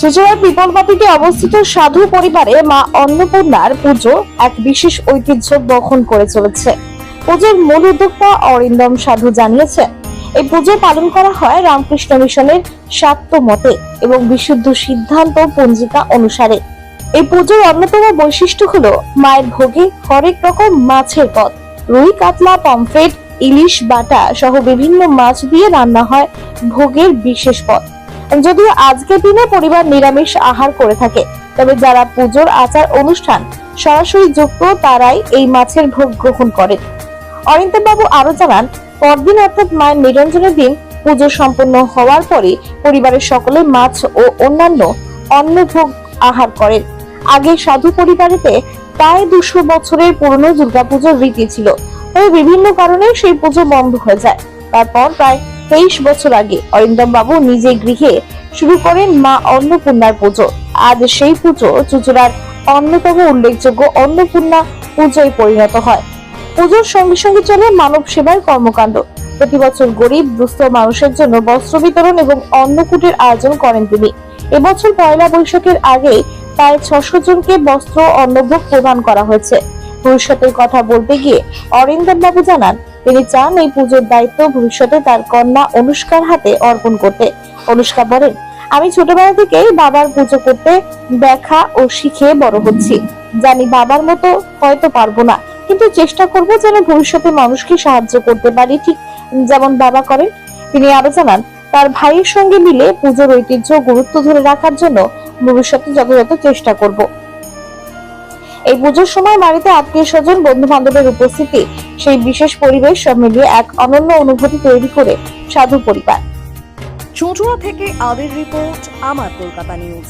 চুচুড়ার পিপলবাতিতে অবস্থিত সাধু পরিবারে মা অন্নপূর্ণার পুজো এক বিশেষ ঐতিহ্য বহন করে চলেছে। পুজোর মূল উদ্যোক্তা অরিন্দম সাধু জানিয়েছে, এই পুজো পালন করা হয় রামকৃষ্ণ মিশনের শাক্ত মতে এবং বিশুদ্ধ সিদ্ধান্ত পঞ্জিকা অনুসারে। এই পুজোর অন্যতম বৈশিষ্ট্য হলো মায়ের ভোগে হরেক রকম মাছের পদ, রুই, কাতলা, পমফ্রেট, ইলিশ, বাটা সহ বিভিন্ন মাছ দিয়ে রান্না হয় ভোগের বিশেষ পদ। যদিও আজকের দিনে পরিবার নিরামিষ আহার করে থাকে, তবে যারা পুজোর আচার অনুষ্ঠান সরাসরি যুক্ত তারাই এই মাছের ভোগ গ্রহণ করেন। অরিন্দম বাবু আরও জানান, পরদিন অর্থাৎ মায়ের নিরঞ্জনের দিন পুজো সম্পন্ন হওয়ার পরে পরিবারের সকলে মাছ ও অন্যান্য অন্ন ভোগ আহার করেন। আগে সাধু পরিবারেতে প্রায় দুশো বছরের পুরনো দুর্গাপুজোর রীতি ছিল, তবে বিভিন্ন কারণে সেই পুজো বন্ধ হয়ে যায়। তারপর প্রায় তেইশ বছর আগে অরিন্দম বাবু নিজে গৃহে শুরু করেন মা অন্নপূর্ণার পুজো। আজ সেই পুজো চুচুড়ার অন্যতম উল্লেখযোগ্য অন্নপূর্ণা পুজোয় পরিণত হয়। পুজোর সঙ্গে সঙ্গে চলে মানব সেবার কর্মকাণ্ড। প্রতি বছর গরিব, দুস্থ মানুষের জন্য বস্ত্র বিতরণ এবং অন্নকূটের আয়োজন করেন তিনি। এবছর পয়লা বৈশাখের আগে প্রায় ছশো জনকে বস্ত্র অন্নভোগ প্রদান করা হয়েছে। ভবিষ্যতের কথা বলতে গিয়ে অরিন্দম বাবু জানান তিনি চান এই পুজোর দায়িত্ব ভবিষ্যতে তার কন্যা অনুষ্কার হাতে অর্পণ করতে। অনুষ্কা বলেন, আমি ছোটবেলা থেকেই বাবার পুজো করতে দেখা ও শিখে বড় হচ্ছি। জানি বাবার মতো হয়তো পারব না, কিন্তু চেষ্টা করব যেন ভবিষ্যতে মানুষকে সাহায্য করতে পারি। ঠিক যেমন বাবা করেন। তিনি আরও জানান, তার ভাইয়ের সঙ্গে মিলে পুজোর ঐতিহ্য গুরুত্ব ধরে রাখার জন্য ভবিষ্যতে যথাযথ চেষ্টা করব। এই পুজোর সময় বাড়িতে আত্মীয় স্বজন বন্ধু বান্ধবের উপস্থিতি, সেই বিশেষ পরিবেশ সব মিলিয়ে এক অনন্য অনুভূতি তৈরি করে সাধু পরিবার। চটুয়া থেকে আবির রিপোর্ট, আমার কলকাতা নিউজ।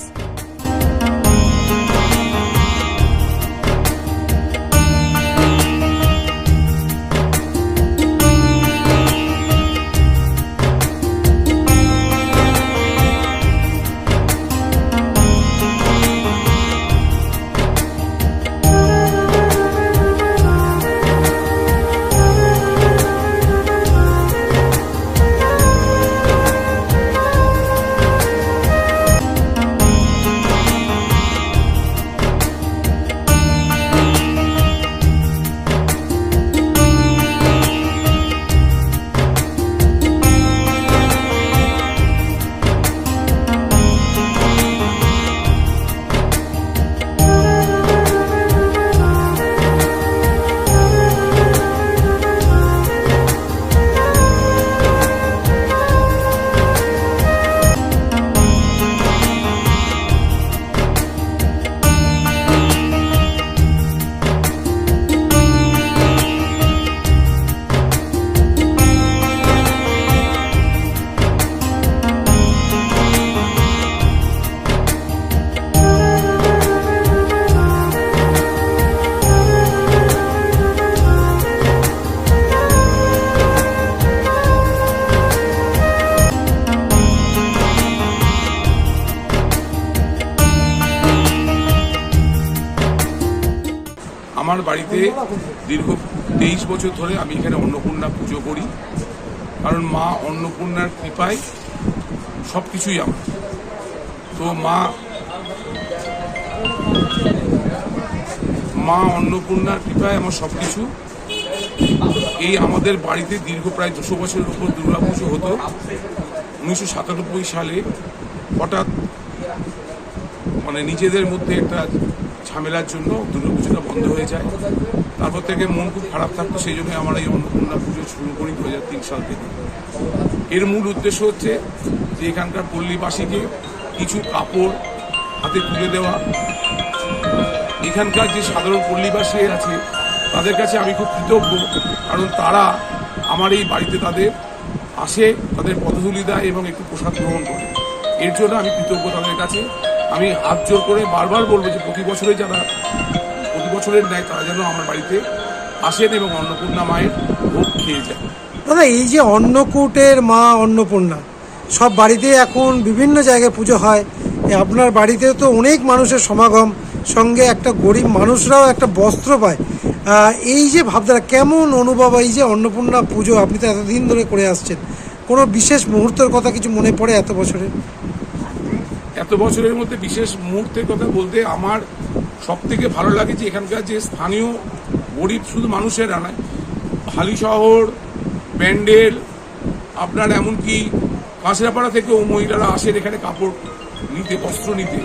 বাড়িতে দীর্ঘ তেইশ বছর ধরে আমি এখানে অন্নপূর্ণা পুজো করি। কারণ মা অন্নপূর্ণার কৃপায় সব কিছুই আমার। তো মা মা অন্নপূর্ণার কৃপায় আমার সব কিছু এই আমাদের বাড়িতে দীর্ঘ প্রায় দুশো বছরের উপর দুর্গাপুজো হতো। উনিশশো সাতানব্বই সালে হঠাৎ মানে নিজেদের মধ্যে একটা ঝামেলার জন্য দুর্গাপুজোটা বন্ধ হয়ে যায়। তারপর থেকে মন খুব খারাপ থাকতো, সেই জন্য আমরা এই অন্নপূর্ণা পুজো শুরু করি দু হাজার তিন সাল থেকে। এর মূল উদ্দেশ্য হচ্ছে যে এখানকার পল্লীবাসীকে কিছু কাপড় হাতে তুলে দেওয়া। এখানকার যে সাধারণ পল্লীবাসী আছে, তাদের কাছে আমি খুব কৃতজ্ঞ, কারণ তারা আমার এই বাড়িতে তাদের আসে, তাদের পদধূলি দেয় এবং একটু প্রসাদ গ্রহণ করে। এর জন্য আমি কৃতজ্ঞ তাদের কাছে। আমি হাত জোর করে বারবার বলব যে প্রতি বছরে যারা, প্রতি বছরের ন্যায় তারা যেন আমার বাড়িতে আসেন এবং অন্নপূর্ণা মায়ের ভোগ খেয়ে যান। দাদা, এই যে অন্নকূটের মা, অন্নপূর্ণা, সব বাড়িতে এখন বিভিন্ন জায়গায় পুজো হয়। আপনার বাড়িতে তো অনেক মানুষের সমাগম, সঙ্গে একটা গরিব মানুষরাও একটা বস্ত্র পায়। এই যে ভাবধারা, কেমন অনুভব এই যে অন্নপূর্ণা পুজো? আপনি তো এতদিন ধরে করে আসছেন। কোনো বিশেষ মুহূর্তের কথা কিছু মনে পড়ে এত বছরে? এত বছরের মধ্যে বিশেষ মুহূর্তের কথা বলতে আমার সব থেকে ভালো লাগে যে এখানকার যে স্থানীয় গরিব শুধু মানুষেরা নয়, হালি শহর, প্যান্ডেল, আপনার এমনকি কাঁচরাপাড়া থেকেও মহিলারা আসেন এখানে কাপড় নিতে, বস্ত্র নিতে।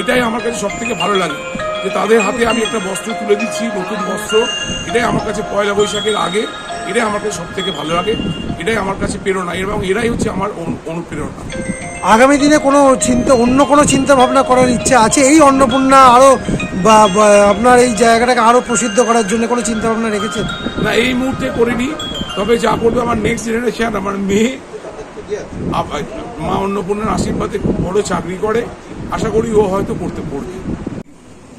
এটাই আমার কাছে সব থেকে ভালো লাগে যে তাদের হাতে আমি একটা বস্ত্র তুলে দিচ্ছি, নতুন বস্ত্র। এটাই আমার কাছে পয়লা বৈশাখের আগে, এটাই আমার কাছে সব থেকে ভালো লাগে, এটাই আমার কাছে প্রেরণা। এবং এরাই হচ্ছে আমার অনু- অনুপ্রেরণা। আগামী দিনে কোনো চিন্তা, অন্য কোনো চিন্তা ভাবনা করার ইচ্ছা আছে? এই অন্নপূর্ণা আরও বা আপনার এই জায়গাটাকে আরও প্রসিদ্ধ করার জন্য কোনো চিন্তা ভাবনা রেখেছেন? না, এই মুহূর্তে করিনি। তবে যা করবে আমার নেক্সট জেনারেশন আমার মেয়ে মা অন্নপূর্ণার আশীর্বাদে খুব বড় চাকরি করে। আশা করি ও হয়তো করতে পড়বে।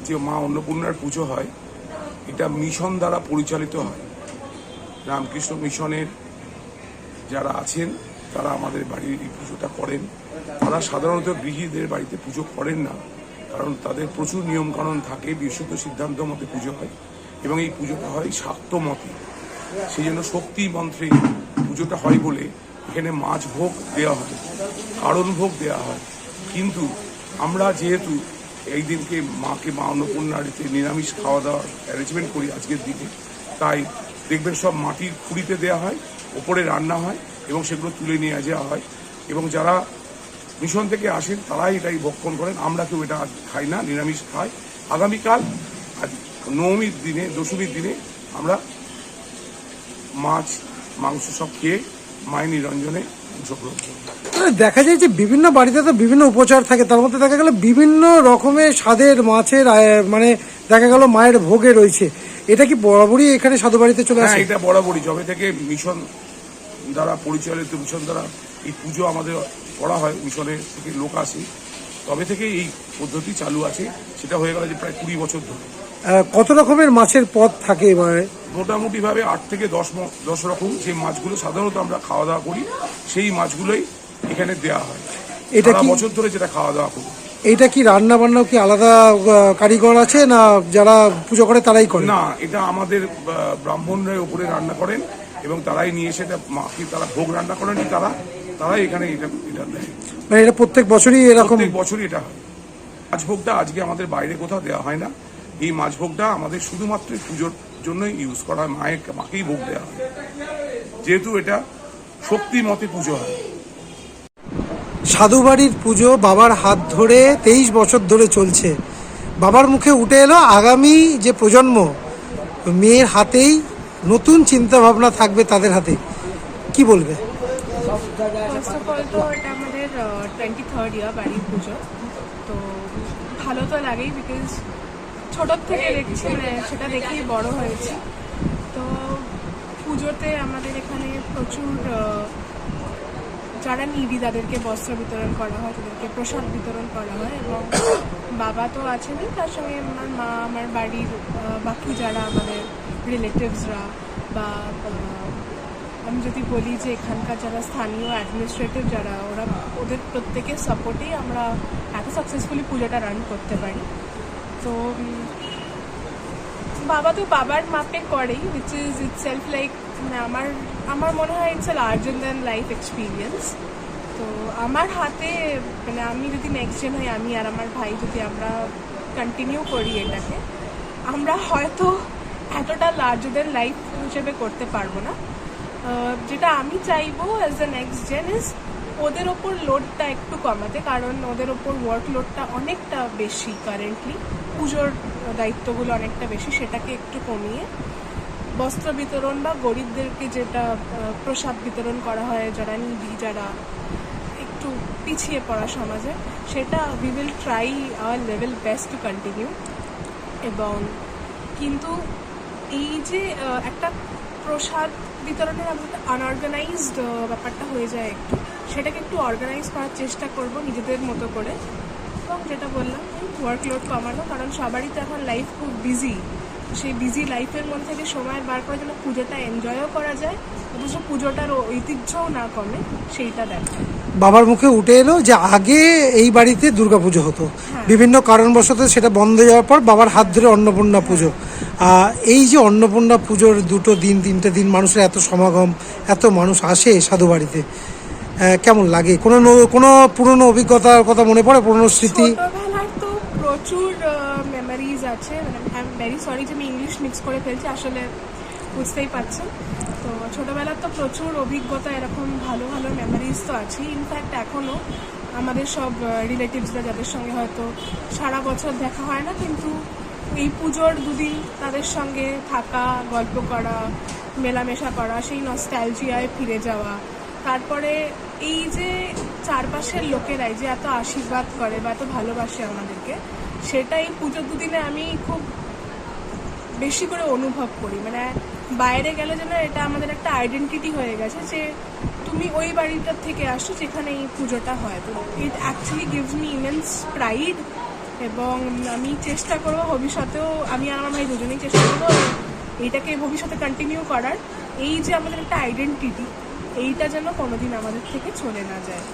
যে মা অন্নপূর্ণার পুজো হয়, এটা মিশন দ্বারা পরিচালিত হয়। রামকৃষ্ণ মিশনের যারা আছেন তারা আমাদের বাড়ির এই পুজোটা করেন। তারা সাধারণত গৃহীদের বাড়িতে পুজো করেন না, কারণ তাদের প্রচুর নিয়মকানুন থাকে, বিশুদ্ধ সিদ্ধান্ত মতে পুজো হয় এবং এই পুজোটা হয় শাক্ত মতে। সেই জন্য শক্তি মন্ত্রে পুজোটা হয় বলে এখানে মাছ ভোগ দেওয়া হয়, কারণ ভোগ দেওয়া হয়। কিন্তু আমরা যেহেতু এই দিনকে মাকে মা অন্নপূর্ণারিতে নিরামিষ খাওয়া দাওয়ার অ্যারেঞ্জমেন্ট করি আজকের দিনে, তাই দেখবেন সব মাটির খুঁড়িতে দেওয়া হয়, ওপরে রান্না হয় এবং সেগুলো তুলে নিয়ে যাওয়া হয়। এবং যারা মিশন থেকে আসেন তারাই এটাই ভক্ষণ করেন। আমরা কেউ এটা খাই না নিরামিষ খাই। আগামীকাল আজ নবমীর দিনে দশমীর দিনে আমরা মাছ মাংস সব খেয়ে মায়ের নিরঞ্জনে অংশগ্রহণ করব। তবে দেখা যায় যে বিভিন্ন বাড়িতে তো বিভিন্ন উপচার থাকে তার মধ্যে দেখা গেল বিভিন্ন রকমের স্বাদের মাছের মানে দেখা গেল মায়ের ভোগে রয়েছে। এটা কি বরাবরই এখানে সাধু বাড়িতে চলে হ্যাঁ আসে? এটা বরাবরই। যবে থেকে মিশন দ্বারা পরিচালিত মিশন দ্বারা এই পুজো আমাদের করা হয় মিশনের থেকে লোক আসে। তবে থেকে এই পদ্ধতি চালু আছে সেটা হয়ে গেল যে প্রায় কুড়ি বছর ধরে। কত রকমের মাছের পদ থাকে এবারে? মোটামুটিভাবে আট থেকে দশ দশ রকম যে মাছগুলো সাধারণত আমরা খাওয়া দাওয়া করি সেই মাছগুলোই এখানে দেওয়া হয়। এটা কি- বছর ধরে যেটা খাওয়া দাওয়া করি। এইটা কি রান্না বান্নাও কি আলাদা কারিগর আছে না যারা পুজো করে তারাই করে না এটা আমাদের ব্রাহ্মণরা উপরে রান্না করেন এবং তারাই নিয়ে এসে এটা মাকে তারা ভোগ রান্না করেনি তারা? তারাই এখানে এটা এটা দেয়। মানে এটা প্রত্যেক বছরই এরকম প্রত্যেক বছরই এটা হয়। মাছভোগটা আজকে আমাদের বাইরে কোথাও দেওয়া হয় না। এই মাছভোগটা আমাদের শুধুমাত্র পুজোর জন্যই ইউজ করা হয়। মায়ের মাকেই ভোগ দেওয়া হয়। যেহেতু এটা শক্তি মতে পুজো হয়। সাধু বাড়ির পুজো বাবার হাত ধরে তেইশ বছর ধরে চলছে। বাবার মুখে উঠে এলো আগামী যে প্রজন্ম মেয়ের হাতেই নতুন চিন্তা ভাবনা থাকবে তাদের হাতে। কি বলবে? ফার্স্ট অফ অল তো এটা আমাদের টোয়েন্টি থার্ড ইয়ার বাড়ির পুজো। তো ভালো তো লাগেই বিকজ ছোটোর থেকে দেখছি মানে সেটা দেখেই বড় হয়েছি। তো পুজোতে আমাদের এখানে প্রচুর যারা নিডি তাদেরকে বস্ত্র বিতরণ করা হয়, তাদেরকে প্রসাদ বিতরণ করা হয় এবং বাবা তো আছেনই, তার সঙ্গে আমার মা, আমার বাড়ির বাকি যারা আমাদের রিলেটিভসরা বা আমি যদি বলি যে এখানকার যারা স্থানীয় অ্যাডমিনিস্ট্রেটিভ যারা, ওরা ওদের প্রত্যেকের সাপোর্টেই আমরা এত সাকসেসফুলি পুজোটা রান করতে পারি। তো বাবা তো বাবার মাপে করেই which is itself like মানে আমার আমার মনে হয় it's a larger than life experience তো, আমার হাতে মানে আমি যদি নেক্সট জেন হই, আমি আর আমার ভাই যদি আমরা কন্টিনিউ করি এটাকে, আমরা হয়তো এতটা লার্জার লাইফ হিসেবে করতে পারব না। যেটা আমি চাইব as the next gen is ওদের ওপর লোডটা একটু কমাতে, কারণ ওদের ওপর ওয়ার্ক লোডটা অনেকটা বেশি কারেন্টলি পুজোর দায়িত্বগুলো অনেকটা বেশি, সেটাকে একটু কমিয়ে। বস্ত্র বিতরণ বা গরিবদেরকে যেটা প্রসাদ বিতরণ করা হয়, যারা নিডি যারা একটু পিছিয়ে পড়া সমাজে, সেটা we will try our level best to continue এবং কিন্তু এই যে একটা প্রসাদ বিতরণের একটা আনঅর্গানাইজড ব্যাপারটা হয়ে যায় একটু, সেটাকে একটু অর্গানাইজ করার চেষ্টা করব নিজেদের মতো করে। এবং যেটা বললাম ওয়ার্কলোড কমানো, কারণ সবারই তো এখন লাইফ খুব বিজি সেই বিজি লাইফের মধ্যে থেকে সময় বার করে যেন পুজোটা এনজয়ও করা যায়, অথচ পুজোটার ঐতিহ্যও না কমে, সেইটা দেখা। বাবার মুখে উঠে এলো যে আগে এই বাড়িতে দুর্গাপুজো হতো। বিভিন্ন কারণবশত সেটা বন্ধ হয়ে যাওয়ার পর বাবার হাত ধরে অন্নপূর্ণা পুজো। এই যে অন্নপূর্ণা পুজোর দুটো দিন তিনটে দিন মানুষের এত সমাগম এত মানুষ আসে সাধু বাড়িতে কেমন লাগে? কোনো কোনো পুরনো অভিজ্ঞতার কথা মনে পড়ে? পুরনো স্মৃতি? প্রচুর মেমোরিজ আছে। মানে আই এম ভেরি সরি যে আমি ইংলিশ মিক্স করে ফেলছি আসলে বুঝতেই পারছেন। তো ছোটবেলার তো প্রচুর অভিজ্ঞতা, এরকম ভালো ভালো মেমোরিজ তো আছেই। ইনফ্যাক্ট এখনও আমাদের সব রিলেটিভসরা যাদের সঙ্গে হয়তো সারা বছর দেখা হয় না, কিন্তু এই পুজোর দুদিন তাদের সঙ্গে থাকা, গল্প করা, মেলামেশা করা, সেই নস্টালজিয়ায় ফিরে যাওয়া। তারপরে এই যে চারপাশের লোকেরাই যে এত আশীর্বাদ করে বা এত ভালোবাসে আমাদেরকে, সেটা এই পুজোর দুদিনে আমি খুব বেশি করে অনুভব করি। মানে বাইরে গেলে যেন এটা আমাদের একটা আইডেন্টিটি হয়ে গেছে যে তুমি ওই বাড়িটার থেকে আসো যেখানে এই পুজোটা হয়। তো it actually gives me immense pride এবং আমি চেষ্টা করব ভবিষ্যতেও, আমি আর আমার ভাই দুজনেই চেষ্টা করব এইটাকে ভবিষ্যতে কন্টিনিউ করার। এই যে আমাদের একটা আইডেন্টিটি এইটা যেন কোনোদিন আমাদের থেকে চলে না যায়।